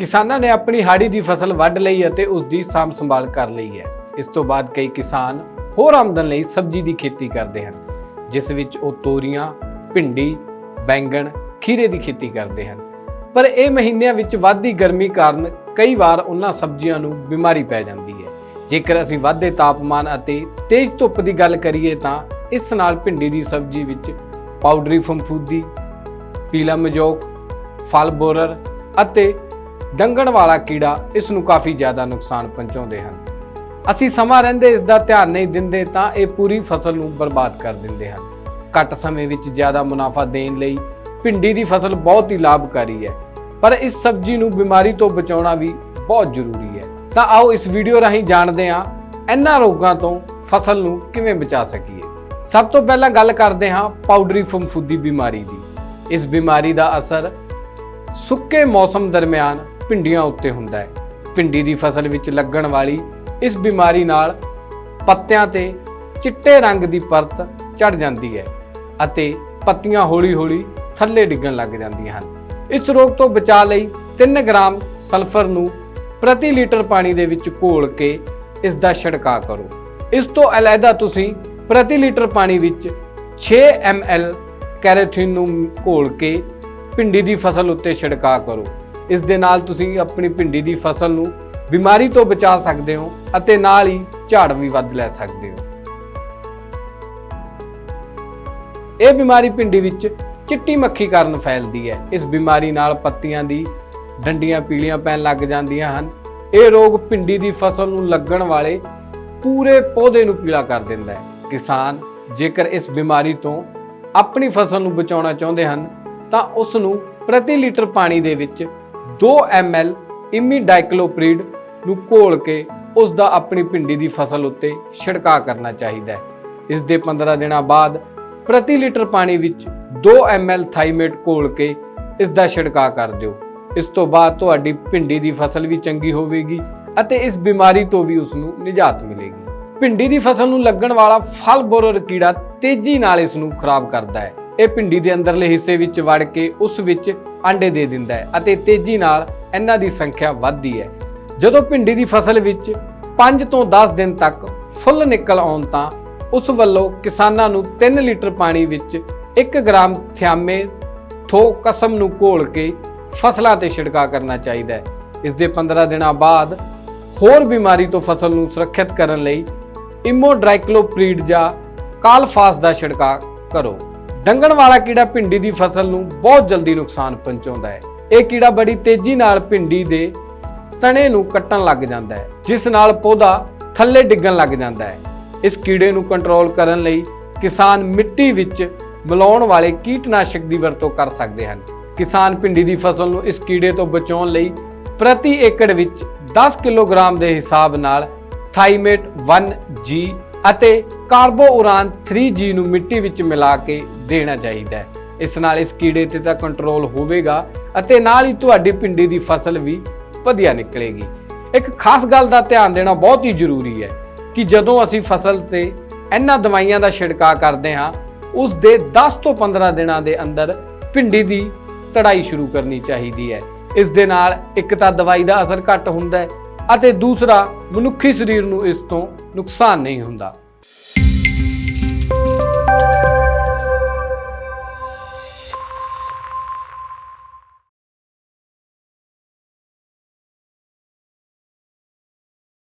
ਕਿਸਾਨਾਂ ਨੇ ਆਪਣੀ ਹਾੜੀ ਦੀ ਫਸਲ ਵੱਢ ਲਈ ਅਤੇ ਉਸ ਦੀ ਸਾਂਭ ਸੰਭਾਲ ਕਰ ਲਈ ਹੈ। ਇਸ ਤੋਂ ਬਾਅਦ ਕਈ ਕਿਸਾਨ ਹੋਰ ਆਮਦਨ ਲਈ ਸਬਜ਼ੀ ਦੀ ਖੇਤੀ ਕਰਦੇ ਹਨ, ਜਿਸ ਵਿੱਚ ਉਹ ਤੋਰੀਆਂ, ਭਿੰਡੀ, ਬੈਂਗਣ, ਖੀਰੇ ਦੀ ਖੇਤੀ ਕਰਦੇ ਹਨ। ਪਰ ਇਹ ਮਹੀਨਿਆਂ ਵਿੱਚ ਵੱਧਦੀ ਗਰਮੀ ਕਾਰਨ ਕਈ ਵਾਰ ਉਹਨਾਂ ਸਬਜ਼ੀਆਂ ਨੂੰ ਬਿਮਾਰੀ ਪੈ ਜਾਂਦੀ ਹੈ। ਜੇਕਰ ਅਸੀਂ ਵੱਧਦੇ ਤਾਪਮਾਨ ਅਤੇ ਤੇਜ਼ ਧੁੱਪ ਦੀ ਗੱਲ ਕਰੀਏ ਤਾਂ ਇਸ ਨਾਲ ਭਿੰਡੀ ਦੀ ਸਬਜ਼ੀ ਵਿੱਚ ਪਾਊਡਰੀ ਫੰਫੂਦੀ ਪੀਲਾ ਮਜੋਕ ਫਲ ਬੋਰਰ ਅਤੇ ਡੰਗਣ ਵਾਲਾ ਕੀੜਾ ਇਸ ਨੂੰ ਕਾਫੀ ਜ਼ਿਆਦਾ ਨੁਕਸਾਨ ਪਹੁੰਚਾਉਂਦੇ ਹਨ। ਅਸੀਂ ਸਮਾਂ ਰਹਿੰਦੇ ਇਸ ਦਾ ਧਿਆਨ ਨਹੀਂ ਦਿੰਦੇ ਤਾਂ ਇਹ ਪੂਰੀ ਫਸਲ ਨੂੰ ਬਰਬਾਦ ਕਰ ਦਿੰਦੇ ਹਨ। ਘੱਟ ਸਮੇਂ ਵਿੱਚ ਜ਼ਿਆਦਾ ਮੁਨਾਫਾ ਦੇਣ ਲਈ ਭਿੰਡੀ ਦੀ ਫਸਲ ਬਹੁਤ ਹੀ ਲਾਭਕਾਰੀ ਹੈ। ਪਰ ਇਸ ਸਬਜ਼ੀ ਨੂੰ ਬਿਮਾਰੀ ਤੋਂ ਬਚਾਉਣਾ ਵੀ ਬਹੁਤ ਜ਼ਰੂਰੀ ਹੈ। ਤਾਂ ਆਓ ਇਸ ਵੀਡੀਓ ਰਾਹੀਂ ਜਾਣਦੇ ਹਾਂ ਇਹਨਾਂ ਰੋਗਾਂ ਤੋਂ ਫਸਲ ਨੂੰ ਕਿਵੇਂ ਬਚਾ ਸਕੀਏ। ਸਭ ਤੋਂ ਪਹਿਲਾਂ ਗੱਲ ਕਰਦੇ ਹਾਂ ਪਾਊਡਰੀ ਫੰਫੂਦੀ ਬਿਮਾਰੀ ਦੀ। ਇਸ ਬਿਮਾਰੀ ਦਾ ਅਸਰ ਸੁੱਕੇ ਮੌਸਮ ਦਰਮਿਆਨ ਭਿੰਡੀਆਂ ਉੱਤੇ ਹੁੰਦਾ ਹੈ। ਭਿੰਡੀ ਦੀ ਫਸਲ ਵਿੱਚ ਲੱਗਣ ਵਾਲੀ ਇਸ ਬਿਮਾਰੀ ਨਾਲ ਪੱਤਿਆਂ ਤੇ ਚਿੱਟੇ ਰੰਗ ਦੀ ਪਰਤ ਚੜ ਜਾਂਦੀ ਹੈ ਅਤੇ ਪੱਤੀਆਂ ਹੌਲੀ-ਹੌਲੀ ਥੱਲੇ ਡਿੱਗਣ ਲੱਗ ਜਾਂਦੀਆਂ ਹਨ। ਇਸ ਰੋਗ ਤੋਂ ਬਚਾਅ ਲਈ 3 ਗ੍ਰਾਮ ਸਲਫਰ ਨੂੰ ਪ੍ਰਤੀ ਲੀਟਰ ਪਾਣੀ ਦੇ ਵਿੱਚ ਘੋਲ ਕੇ ਇਸ ਦਾ ਛਿੜਕਾਅ ਕਰੋ। ਇਸ ਤੋਂ ਅਲੱਗਾ ਤੁਸੀਂ ਪ੍ਰਤੀ ਲੀਟਰ ਪਾਣੀ ਵਿੱਚ 6 ml ਕੈਰੋਥਿਨ ਨੂੰ ਘੋਲ ਕੇ ਭਿੰਡੀ ਦੀ ਫਸਲ ਉੱਤੇ ਛਿੜਕਾਅ ਕਰੋ। ਇਸ ਦੇ ਨਾਲ ਤੁਸੀਂ ਆਪਣੀ ਭਿੰਡੀ ਦੀ ਫਸਲ ਨੂੰ ਬਿਮਾਰੀ ਤੋਂ ਬਚਾ ਸਕਦੇ ਹੋ ਅਤੇ ਨਾਲ ਹੀ ਝਾੜ ਵੀ ਵੱਧ ਲੈ ਸਕਦੇ ਹੋ। ਇਹ ਬਿਮਾਰੀ ਭਿੰਡੀ ਵਿੱਚ ਚਿੱਟੀ ਮੱਖੀ ਕਾਰਨ ਫੈਲਦੀ ਹੈ। ਇਸ ਬਿਮਾਰੀ ਨਾਲ ਪੱਤੀਆਂ ਦੀ ਡੰਡੀਆਂ ਪੀਲੀਆਂ ਪੈਣ ਲੱਗ ਜਾਂਦੀਆਂ ਹਨ। ਇਹ ਰੋਗ ਭਿੰਡੀ ਦੀ ਫਸਲ ਨੂੰ ਲੱਗਣ ਵਾਲੇ ਪੂਰੇ ਪੌਦੇ ਨੂੰ ਪੀਲਾ ਕਰ ਦਿੰਦਾ ਹੈ। ਕਿਸਾਨ ਜੇਕਰ ਇਸ ਬਿਮਾਰੀ ਤੋਂ ਆਪਣੀ ਫਸਲ ਨੂੰ ਬਚਾਉਣਾ ਚਾਹੁੰਦੇ ਹਨ, ਤਾਂ ਉਸ ਨੂੰ ਪ੍ਰਤੀ ਲੀਟਰ ਪਾਣੀ ਦੇ ਵਿੱਚ 2 ml ਇਮੀਡਾਈਕਲੋਪ੍ਰੀਡ ਨੂੰ ਘੋਲ ਕੇ ਉਸ ਦਾ ਆਪਣੀ ਭਿੰਡੀ ਦੀ ਫਸਲ ਉੱਤੇ ਛਿੜਕਾਅ ਕਰਨਾ ਚਾਹੀਦਾ ਹੈ। ਇਸ ਦੇ 15 ਦਿਨਾਂ ਬਾਅਦ ਪ੍ਰਤੀ ਲੀਟਰ ਪਾਣੀ ਵਿੱਚ 2 ml ਥਾਈਮੇਟ ਘੋਲ ਕੇ ਇਸ ਦਾ ਛਿੜਕਾਅ ਕਰ ਦਿਓ। ਇਸ ਤੋਂ ਬਾਅਦ ਤੁਹਾਡੀ ਭਿੰਡੀ ਦੀ ਫਸਲ ਵੀ ਚੰਗੀ ਹੋਵੇਗੀ ਅਤੇ ਇਸ ਬਿਮਾਰੀ ਤੋਂ ਵੀ ਉਸ ਨੂੰ ਨਿਜਾਤ ਮਿਲੇਗੀ। ਭਿੰਡੀ ਦੀ ਫਸਲ ਨੂੰ ਲੱਗਣ ਵਾਲਾ ਫਲ ਬੋਰਰ ਕੀੜਾ ਤੇਜ਼ੀ ਨਾਲ ਇਸ ਨੂੰ ਖਰਾਬ ਕਰਦਾ ਹੈ। ਇਹ ਭਿੰਡੀ ਦੇ ਅੰਦਰਲੇ ਹਿੱਸੇ ਵਿੱਚ ਵੜ ਕੇ ਉਸ ਵਿੱਚ ਆਂਡੇ ਦੇ ਦਿੰਦਾ ਹੈ ਅਤੇ ਤੇਜ਼ੀ ਨਾਲ ਇਹਨਾਂ ਦੀ ਸੰਖਿਆ ਵੱਧਦੀ ਹੈ। ਜਦੋਂ ਭਿੰਡੀ ਦੀ ਫਸਲ ਵਿੱਚ 5 ਤੋਂ 10 ਦਿਨ ਤੱਕ ਫੁੱਲ ਨਿਕਲ ਆਉਣ ਤਾਂ ਉਸ ਵੱਲੋਂ ਕਿਸਾਨਾਂ ਨੂੰ 3 ਲੀਟਰ ਪਾਣੀ ਵਿੱਚ 1 ਗ੍ਰਾਮ ਥਿਆਮੇ ਥੋ ਕਸਮ ਨੂੰ ਘੋਲ ਕੇ ਫਸਲਾਂ ਤੇ ਛਿੜਕਾਅ ਕਰਨਾ ਚਾਹੀਦਾ ਹੈ। ਇਸ ਦੇ 15 ਦਿਨਾਂ ਬਾਅਦ ਹੋਰ ਬਿਮਾਰੀ ਤੋਂ ਫਸਲ ਨੂੰ ਸੁਰੱਖਿਅਤ ਕਰਨ ਲਈ ਇਮੋਡਰਾਈਕਲੋਪ੍ਰੀਡ ਜਾਂ ਕਾਲਫਾਸ ਦਾ ਛਿੜਕਾਅ ਕਰੋ। ਡੰਗਣ ਵਾਲਾ ਕੀੜਾ ਭਿੰਡੀ ਦੀ ਫਸਲ ਨੂੰ ਬਹੁਤ ਜਲਦੀ ਨੁਕਸਾਨ ਪਹੁੰਚਾਉਂਦਾ ਹੈ। ਇਹ ਕੀੜਾ ਬੜੀ ਤੇਜ਼ੀ ਨਾਲ ਭਿੰਡੀ ਦੇ ਤਣੇ ਨੂੰ ਕੱਟਣ ਲੱਗ ਜਾਂਦਾ ਹੈ, ਜਿਸ ਨਾਲ ਪੌਦਾ ਥੱਲੇ ਡਿੱਗਣ ਲੱਗ ਜਾਂਦਾ ਹੈ। ਇਸ ਕੀੜੇ ਨੂੰ ਕੰਟਰੋਲ ਕਰਨ ਲਈ ਕਿਸਾਨ ਮਿੱਟੀ ਵਿੱਚ ਮਿਲਾਉਣ ਵਾਲੇ ਕੀਟਨਾਸ਼ਕ ਦੀ ਵਰਤੋਂ ਕਰ ਸਕਦੇ ਹਨ। ਕਿਸਾਨ ਭਿੰਡੀ ਦੀ ਫਸਲ ਨੂੰ ਇਸ ਕੀੜੇ ਤੋਂ ਬਚਾਉਣ ਲਈ ਪ੍ਰਤੀ ਏਕੜ ਵਿੱਚ 10 ਕਿਲੋਗ੍ਰਾਮ ਦੇ ਹਿਸਾਬ ਨਾਲ ਥਾਈਮੇਟ 1G ਅਤੇ ਕਾਰਬੋ ਕਾਰਬੋਉਰਾਨ 3G ਨੂੰ ਮਿੱਟੀ ਵਿੱਚ ਮਿਲਾ ਕੇ ਦੇਣਾ ਚਾਹੀਦਾ ਹੈ। ਇਸ ਨਾਲ ਇਸ ਕੀੜੇ ਤੇ ਤਾਂ ਕੰਟਰੋਲ ਹੋਵੇਗਾ ਅਤੇ ਨਾਲ ਹੀ ਤੁਹਾਡੀ ਭਿੰਡੀ ਦੀ ਫਸਲ ਵੀ ਵਧੀਆ ਨਿਕਲੇਗੀ। ਇੱਕ ਖਾਸ ਗੱਲ ਦਾ ਧਿਆਨ ਦੇਣਾ ਬਹੁਤ ਹੀ ਜ਼ਰੂਰੀ ਹੈ ਕਿ ਜਦੋਂ ਅਸੀਂ ਫਸਲ ਤੇ ਇਹਨਾਂ ਦਵਾਈਆਂ ਦਾ ਛਿੜਕਾਅ ਕਰਦੇ ਹਾਂ, ਉਸ ਦੇ 10 ਤੋਂ 15 ਦਿਨਾਂ ਦੇ ਅੰਦਰ ਭਿੰਡੀ ਦੀ ਤੜਾਈ ਸ਼ੁਰੂ ਕਰਨੀ ਚਾਹੀਦੀ ਹੈ। ਇਸ ਦੇ ਨਾਲ ਇੱਕ ਤਾਂ ਦਵਾਈ ਦਾ ਅਸਰ ਘੱਟ ਹੁੰਦਾ ਹੈ ਅਤੇ ਦੂਸਰਾ ਮਨੁੱਖੀ ਸਰੀਰ ਨੂੰ ਇਸ ਤੋਂ ਨੁਕਸਾਨ ਨਹੀਂ ਹੁੰਦਾ।